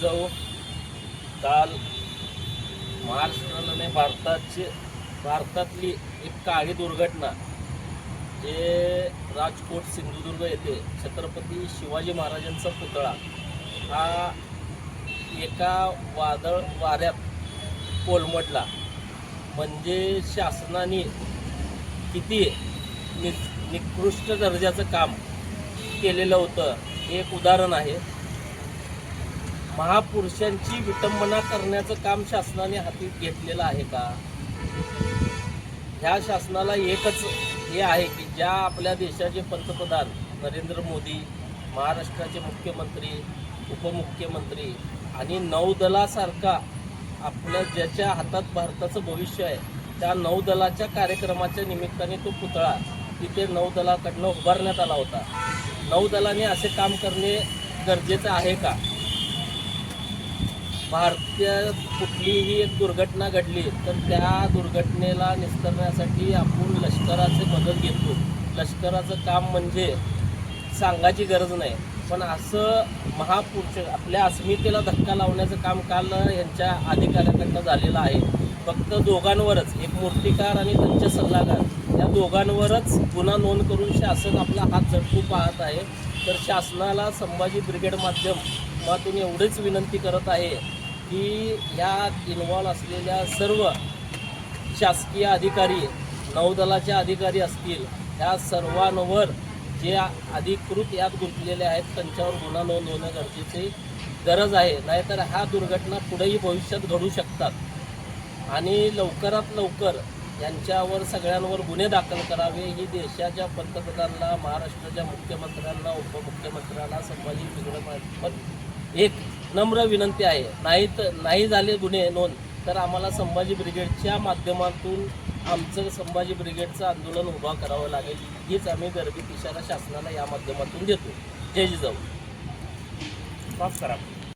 जाऊ. काल महाराष्ट्राला भारताची भारतातली एक काळी दुर्घटना जे राजकोट सिंधुदुर्ग येथे छत्रपती शिवाजी महाराजांचा पुतळा हा एका वादळ वाऱ्यात कोलमडला. म्हणजे शासनाने किती नि निकृष्ट दर्जाचं काम केलेलं होतं एक उदाहरण आहे. महापुरुषांची विटंबना करण्याचं काम शासनाने हाती घेतलेलं आहे का? ह्या शासनाला एकच हे आहे की ज्या आपल्या देशाचे पंतप्रधान नरेंद्र मोदी महाराष्ट्राचे मुख्यमंत्री उपमुख्यमंत्री आणि नौदलासारखा आपल्या ज्याच्या हातात भारताचं भविष्य आहे त्या नौदलाच्या कार्यक्रमाच्या निमित्ताने तो पुतळा तिथे नौदलाकडनं उभारण्यात आला होता. नौदलाने असे काम करणे गरजेचं आहे का? भारतीय कुठलीही एक दुर्घटना घडली तर त्या दुर्घटनेला निस्तरण्यासाठी आपण लष्कराची मदत घेतो. लष्कराचं काम म्हणजे सांगायची गरज नाही. पण असं महापुरुष आपल्या अस्मितेला धक्का लावण्याचं काम काल यांच्या अधिकाऱ्यांकडनं झालेलं आहे. फक्त दोघांवरच एक मूर्तिकार आणि त्यांचे सल्लागार या दोघांवरच गुन्हा नोंद करून शासन आपला हात झटकू पाहत आहे. तर शासनाला संभाजी ब्रिगेड माध्यम मातून एवढीच विनंती करत आहे की यात इन्व्हॉल्व असलेल्या सर्व शासकीय अधिकारी नौदलाचे अधिकारी असतील या सर्वांवर जे अधिकृत यात गुंतलेले आहेत त्यांच्यावर गुन्हा नोंद होणं गरजेचे गरज आहे. नाहीतर ह्या दुर्घटना पुढेही भविष्यात घडू शकतात. आणि लवकरात लवकर यांच्यावर सगळ्यांवर गुन्हे दाखल करावे ही देशाच्या पंतप्रधानांना महाराष्ट्राच्या मुख्यमंत्र्यांना उपमुख्यमंत्र्यांना संभाजी पण एक नम्र विनंती आहे. नाही तर नाही झाले गुन्हे नोंद तर आम्हाला संभाजी ब्रिगेडच्या माध्यमातून आमचं संभाजी ब्रिगेडचं आंदोलन उभा करावं लागेल हीच आम्ही गर्भित इशारा शासनाला या माध्यमातून देतो. जय जिजाऊ. माफ करा.